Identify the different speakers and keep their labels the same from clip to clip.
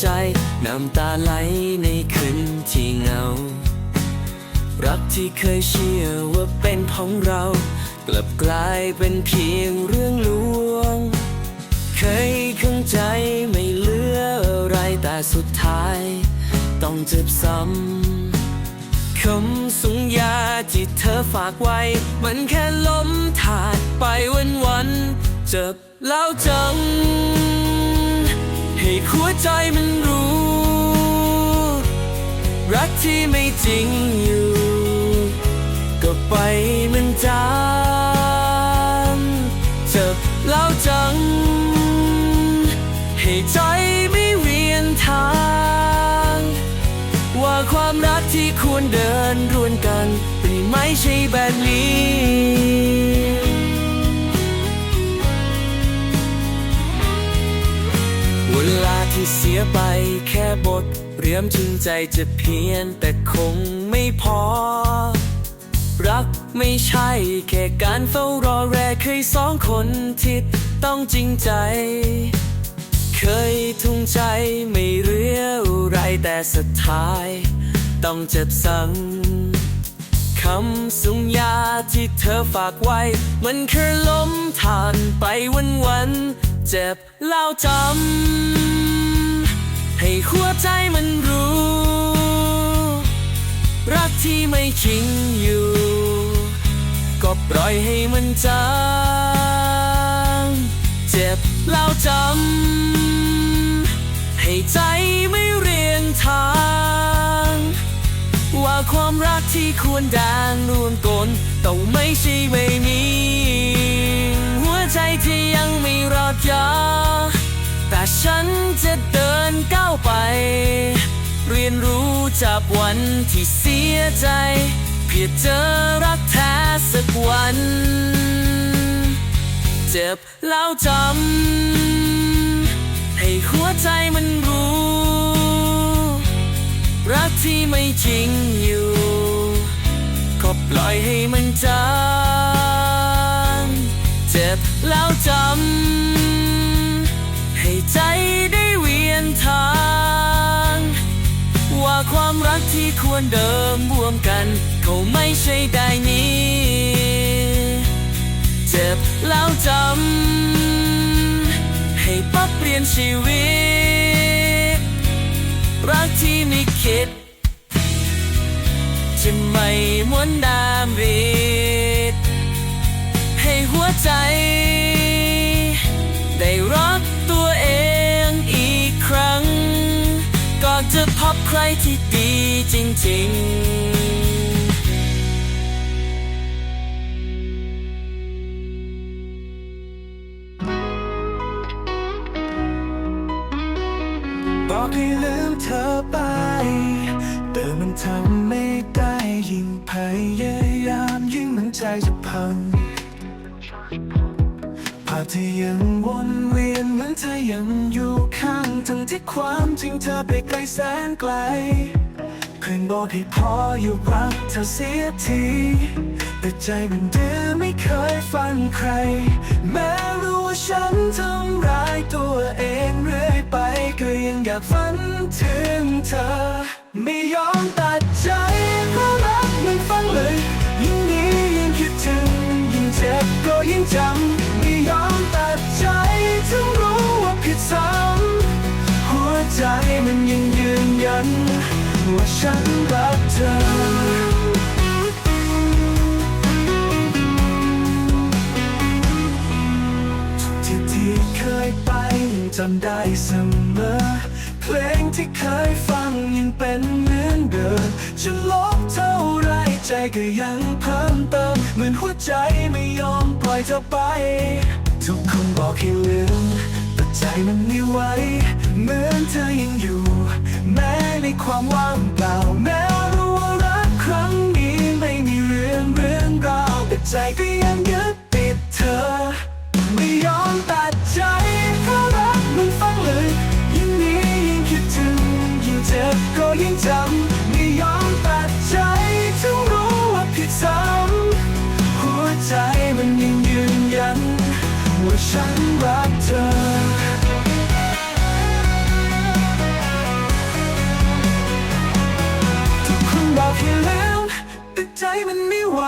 Speaker 1: ใจ น้ำตาไหลในคืนที่เงา รักที่เคยเชื่อว่าเป็นของเรา กลับกลายเป็นเพียงเรื่องลวง เคยข้างใจไม่เหลืออะไรแต่สุดท้าย ต้องเจ็บซ้ำคำสัญญาที่เธอฝากไว้ มันแค่ล้มถาดไปวันวันๆเจ็บแล้วจัง ห้หัวใจมันรู้ รักที่ไม่จริงอยู่ ก็ไปมันจางเจ็บแล้วจัง ให้ใจไม่เวียนทาง ว่าความรักที่ควรเดินร่วนกัน เป็นไม่ใช่แบบนี้ ที่เสียไปแค่บท เรียมจึงใจจะเพียนแต่คงไม่พอ รักไม่ใช่แค่การเฝ้ารอแรเคยสองคนที่ต้องจริงใจ เคยทุ่งใจไม่เหลืออะไรแต่สุดท้าย ต้องเจ็บซ้ำคำสัญญาที่เธอฝากไว้ มันแค่ล้มทานไปวันวันๆเจ็บแล้วจำ ให้หัวใจมันรู้ รักที่ไม่จริงอยู่ ก็ปล่อยให้มันจางเจ็บแล้วจำ ให้ใจไม่เรียนทาง ว่าความรักที่ควรด่างรวมกลต้องไม่ใช่ไม่มี หัวใจที่ยังไม่รอดยา ฉันจะเดินก้าวไป เรียนรู้จากวันที่เสียใจ เพื่อเจอรักแท้สักวัน เจ็บแล้วจำ ให้หัวใจมันรู้ รักที่ไม่จริงอยู่ ก็ปล่อยให้มันจาง เจ็บแล้วจำ ใจได้เวียนทาง ว่าความรักที่ควรเดิมร่วมกัน เขาไม่ใช่ได้นี้ เจ็บแล้วจำ ให้ปรับเปลี่ยนชีวิต รักที่ไม่คิด จะไม่มวนดามรี ใครที่ดีจริงๆ
Speaker 2: บอกให้ลืมเธอไป แต่มันทำไม่ได้ยิ่งพยายามยิ่งมันใจจะพังภาพที่ยังวนเวียนเหมือน ยังอยู่ข้างทั้งที่ความจริงเธอไปไกลแสนไกลเพื่อนบอกให้พออยู่รักเธอเสียทีแต่ใจมันดื้อไม่เคยฟังใคร แม้รู้ว่าฉันทำร้ายตัวเองเรื่อยไปก็ยังอยากฝันถึงเธอ ไม่ยอมตัดใจเพราะรักมันฟังเลย ยิ่งนี้ยิ่งคิดถึง ยิ่งเจ็บก็ยิ่งจำ ฉันรักเธอที่ที่เคยไปยังจำได้เสมอ เพลงที่เคยฟังยังเป็นเหมือนเดิมจะลบเท่าไรใจก็ยังเพิ่มเติม เหมือนหัวใจไม่ยอมปล่อยเธอไป ทุกคนบอกให้ลืมแต่ใจมันไม่ไหวเหมือนเธอยังอยู่ แม้ในความว่างเปล่าแม้รู้ว่ารักครั้งนี้ไม่มีเรื่องเรื่องราวแต่ใจก็ยังยึดติดเธอ ไม่ยอมตัดใจเพราะรักมันฟังเลยยิ่งนี้ยิ่งคิดถึงยิ่งเจ็บก็ยิ่งจำไม่ยอมตัดใจถึงรู้ว่าผิดซ้ำหัวใจมันยังยืนยันว่าฉันรักเธอ แค่แล้วแต่ใจมันไม่ไหว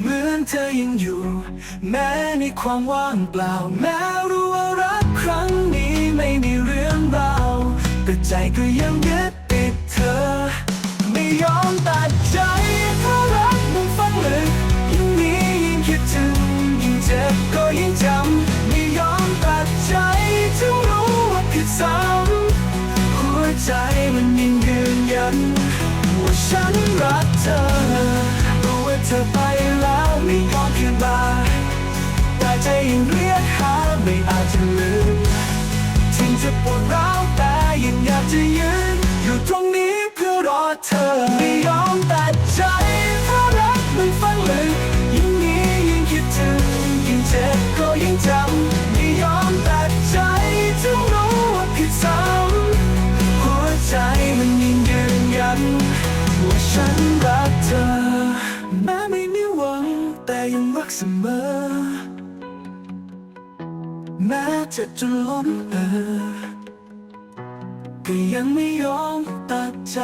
Speaker 2: เหมือนเธอยังอยู่ แม้ในความว่างเปล่า แม้รู้ว่ารักครั้งนี้ไม่มีเรื่องเบาแต่ใจก็ยังยึดติดเธอ ไม่ยอมตัดใจถ้ารักมันฟังเลยยิ่งนี้ยิ่งคิดถึงยิ่งเจ็บก็ยิ่งจำ รักเธอ จะจนล้นเออก็ยังไม่ยอมตัดใจ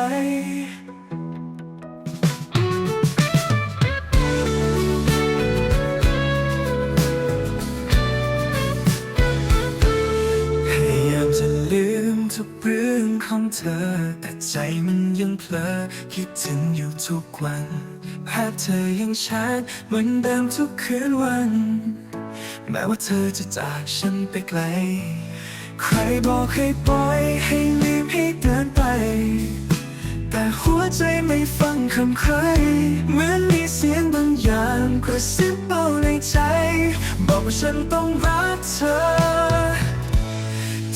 Speaker 2: พยายามจะลืมทุกเรื่องของเธอ แต่ใจมันยังเพลอคิดถึงอยู่ทุกวันภาพเธอยังชัดเหมือนเดิมทุกคืนวัน แม้ว่าเธอจะจากฉันไปไกล ใครบอกให้ปล่อยให้ลืมให้เดินไป แต่หัวใจไม่ฟังคำใคร เหมือนมีเสียงบางอย่างกระซิบเบาในใจ บอกว่าฉันต้องรักเธอ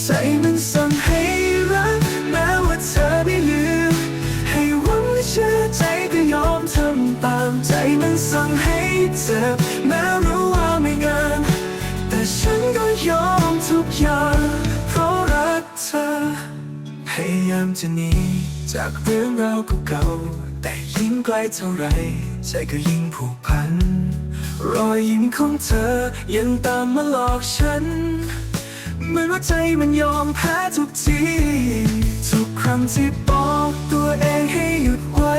Speaker 2: ใจมันสั่งให้รักแม้ว่าเธอไม่ลืม ให้หวังและเชื่อใจก็ยอมทำตามใจมันสั่งให้เจ็บแม้รู้ ยอมทุกอย่างเพราะรักเธอ พยายามจะหนีจากเรื่องราวเก่าๆแต่ยิ่งใกล้เท่าไรใจก็ยิ่งผูกพัน รอยยิ้มของเธอยังตามมาหลอกฉัน เหมือนว่าใจมันยอมแพ้ทุกที ทุกครั้งที่บอกตัวเองให้หยุดไว้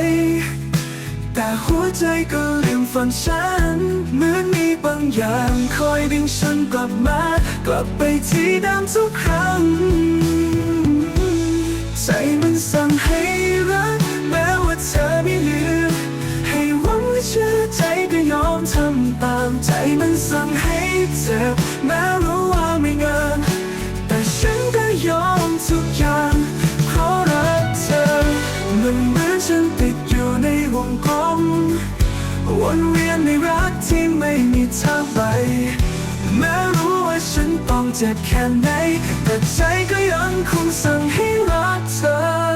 Speaker 2: แต่หัวใจก็ลืมฝันฉัน เหมือนมีบางอย่างคอยดึงฉันกลับมา กลับไปที่เดิมทุกครั้ง ใจมันสั่งให้รัก แม้ว่าเธอไม่ลืม ให้หวังและเชื่อใจก็ยอมทำตาม ใจมันสั่งให้เจ็บ ไม่มีทางไป แม้รู้ว่าฉันต้องเจ็บแค่ไหน แต่ใจก็ยังคงสั่งให้รักเธอ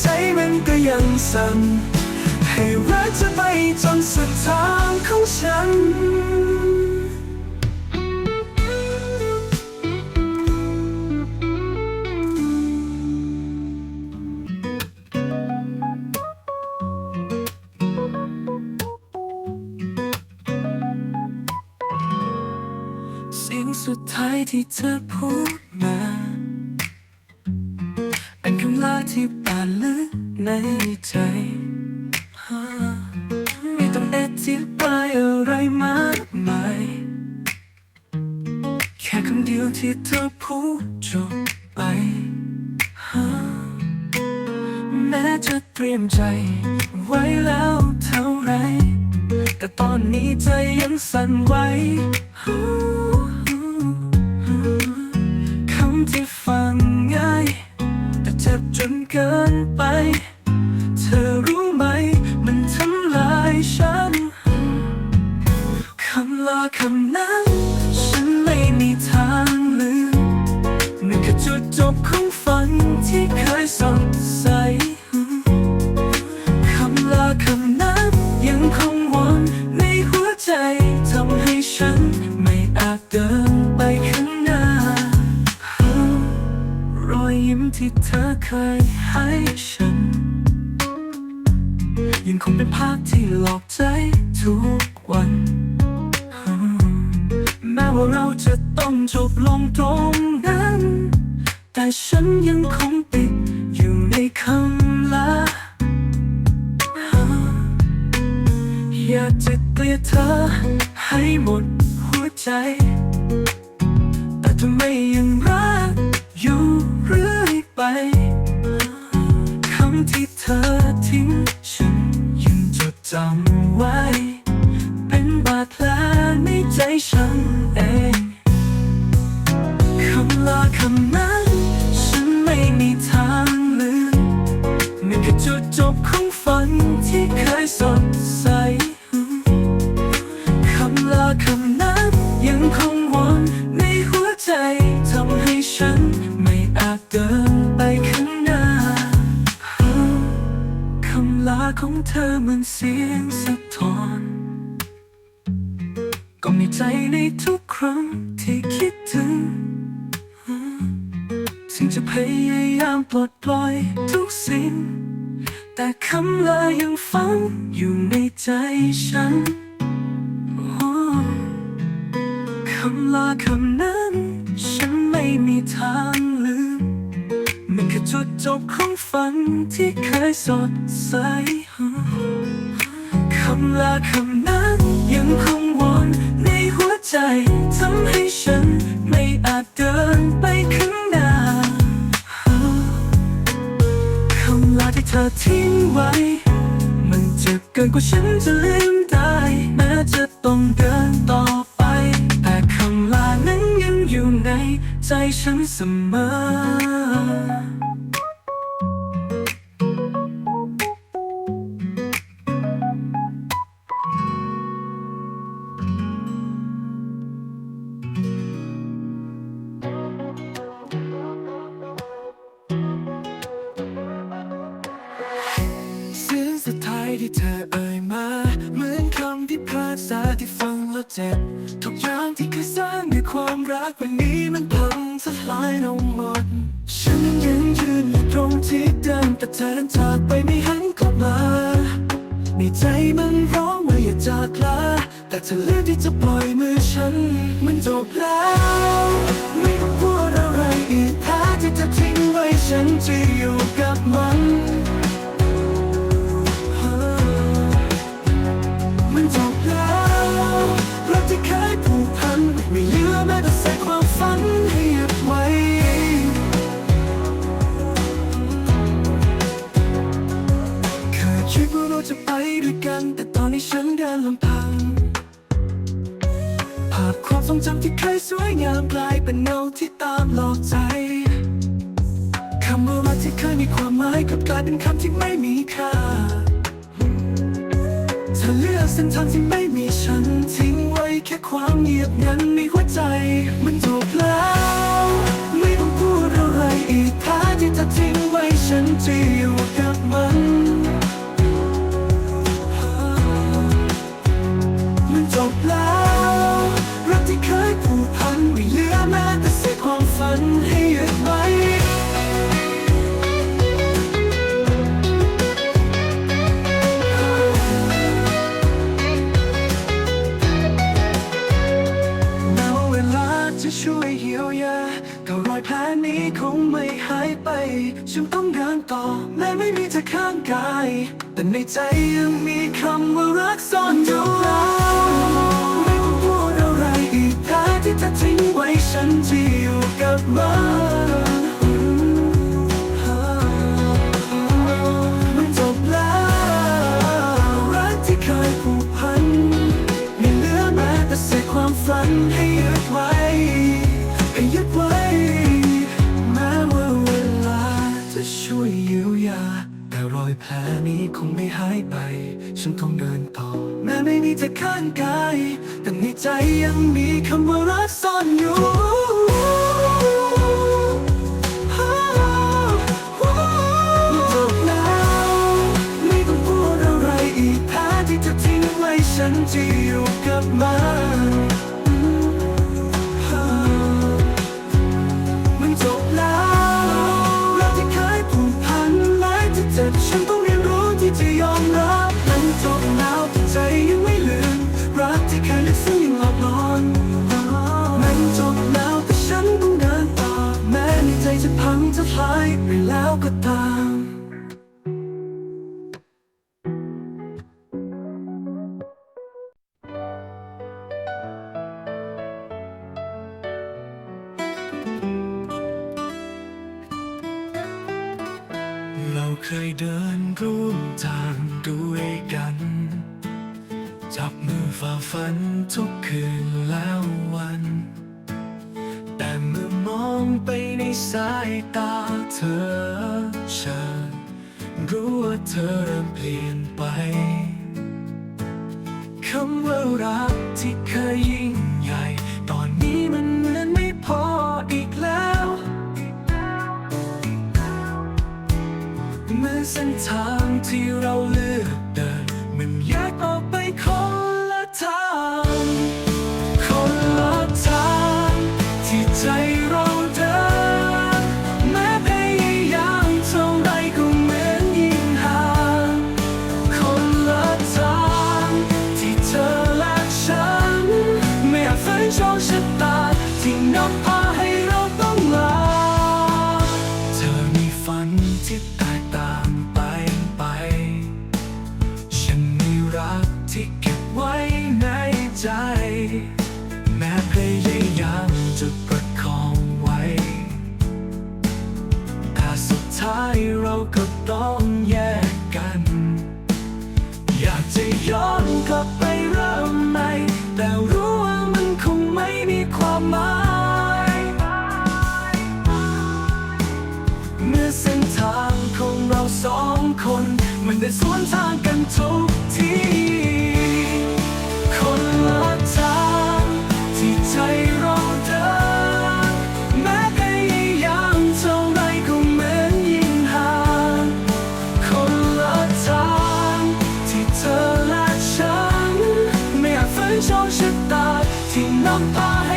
Speaker 2: ใจมันก็ยังสั่นให้รักเธอไปจนสุดทางของฉันสียงสุดท้ายที่เธอพูดมาเป็นคำลาที่าลึกในใจ ไม่ต้องอธิบายอะไรมากมาย แค่คำเดียวที่เธอพูดจบไป แม้จะเตรียมใจำลาคำนั้น ฉันไม่มีทางลืมนั่นคือจุดจบของฝันที่เคยสดใสคำลาคำนั้นยังคงวนในหัวใจทำให้ฉันไม่อาจเดินไปข้างหน้า รอยยิ้มที่เธอเคยให้ฉัน ยังคงเป็นภาพที่หลอกใจ จบลงตรงนั้น แต่ฉันยังคงติดอยู่ในคำลาอยากจะเกลียดเธอให้หมดหัวใจ แต่ทำไมยังรักอยู่เรื่อยไป คำที่เธอ ของเธอเหมือนเสียงสะท้อน ก็มีใจในทุกครั้งที่คิดถึงถึงจะพยายามปลดปล่อยทุกสิ่ง แต่คำลายังฝังอยู่ในใจฉันคำลาคำนั้น ฉันไม่มีทางลืม คือจุดจบของฝันที่เคยสดใสคำลาคำนั้นยังคงวนในหัวใจทำให้ฉันไม่อาจเดินไปข้างหน้าคำลาที่เธอทิ้งไว้ มันเจ็บเกินกว่าฉันจะลืมได้ แม้จะต้องเดินต่อไป แต่คำลานั้นยังอยู่ในใจฉันเสมอ ความรักวันนี้มันพังสลายลงหมด ฉันยังยืนอยู่ตรงที่เดิมแต่เธอเดินจากไปไม่หันกลับมาในใจมันร้องว่าอย่าจากลาแต่เธอเลือกที่จะปล่อยมือฉัน มันจบแล้ว ไม่ต้องพูดอะไรอีกถ้าที่เธอทิ้งไว้ฉันจะอยู่กับมัน ฉันเดินลำพัง ภาพความทรงจำที่เคยสวยงามกลายเป็นเงาที่ตามหลอกใจคำว่ารักที่เคยมีความหมายกลับกลายเป็นคำที่ไม่มีค่าเธอเลือกเส้นทางที่ไม่มีฉันทิ้งไว้แค่ความเงียบงันในหัวใจ มันจบแล้วไม่ต้องพูดอะไรอีกถ้าที่เธอทิ้งไว้ฉันจะอยู่กับ มันให้ยึดไว้แม้ว่าเวลาจะช่วยเยียวยาก็รอยแผลนี้คงไม่หายไป ฉันต้องเดินต่อแม้ไม่มีเธอข้างกาย แต่ในใจยังมีคำว่ารักซ่อนอยู่ไม่ต้ ทิ้งไว้ฉันจะอยู่กับมันมันจบแล้วรักที่เคยผูกพันไม่เหลือแม้แต่เศษความฝันให้ยึดไว้ให้ยึดไว้ แม้ว่าเวลาจะช่วยเยียวยา แต่รอยแผลนี้คงไม่หายไป ฉันต้องเดินต่อ แม้ไม่มีเธอข้างกาย แต่ในใจยังมีคำว่ารักซ่อนอยู่จบแล้วไม่ต้องพูดอะไรอีกแพ้ที่เธอทิ้งไว้ฉันจะอยู่กับมัน แล้วก็ท ว้ในใจ แม้พยายามจะประคองไว้แต่สุดท้ายเราก็ต้องแยกกัน อยากจะย้อนกลับไปเริ่มใหม่แต่รู้ว่ามันคงไม่มีความหมาย เมื่อเส้นทางของเราสองคน มันได้สวนทางกัน ที่น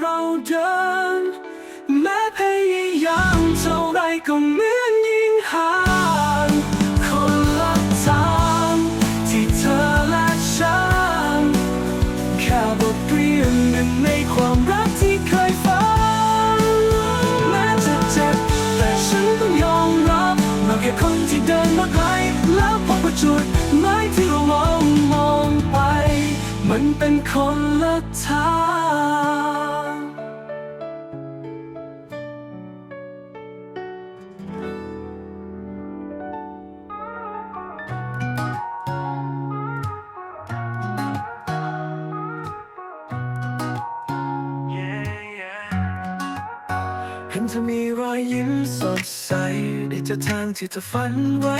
Speaker 2: เราเดิน แม้พยายามเท่าไรก็เหมือนยิ่งห่างคนละทางที่เธอและฉันแค่บทเรียนหนึ่งในความรักที่เคยฝันแม้จะเจ็บแต่ฉันต้องยอมรับเราแค่คนที่เดินมาไกลแล้วพบว่าจุดหมายที่เรามองมองไป มันเป็นคนละทาง เธอมีรอยยิ้มสดใสได้เจอทางที่เธอฝันไว้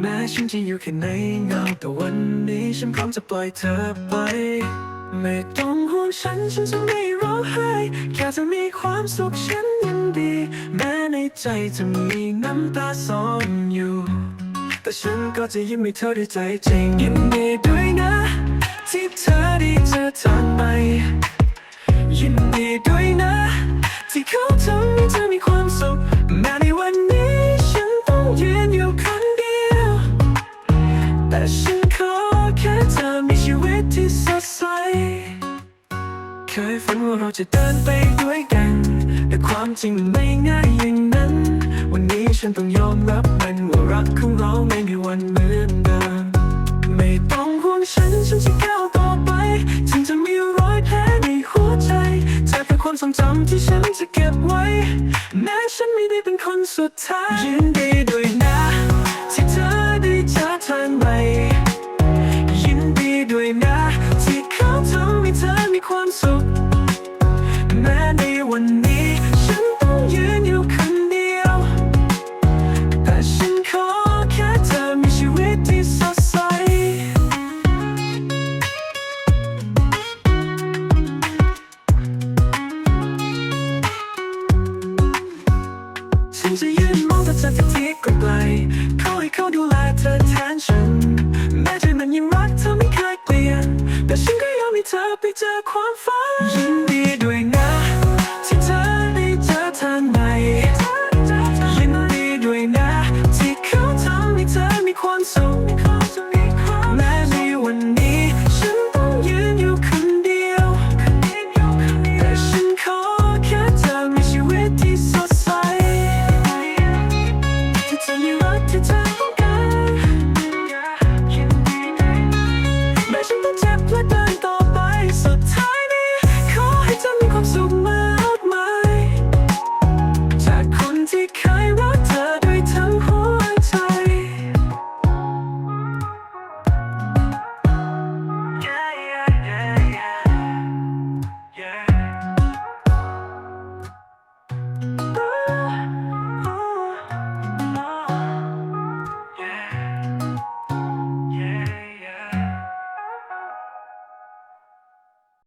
Speaker 2: แม้ฉันจะอยู่แค่ในเงาแต่วันนี้ฉันพร้อมจะปล่อยเธอไป ไม่ต้องห่วงฉันฉันจะไม่ร้องไห้ แค่เธอมีความสุขฉันยินดี แม้ในใจจะมีน้ำตาซ่อนอยู่ แต่ฉันก็จะยิ้มให้เธอด้วยใจจริงยินดี แต่ฉันขอแค่เธอมีชีวิตที่สดใส เคยฝันว่าเราจะเดินไปด้วยกัน แต่ความจริงมันไม่ง่ายอย่างนั้น วันนี้ฉันต้องยอมรับมันว่ารักของเราไม่มีวันเหมือนเดิม ไม่ต้องห่วงฉัน ฉันจะก้าวต่อไปถึงจะมีรอยแผลในหัวใจเธอเป็นคนทรงจำที่ฉันจะเก็บไว้ แม้ฉันไม่ได้เป็นคนสุดท้ายยินดีด้วย time late.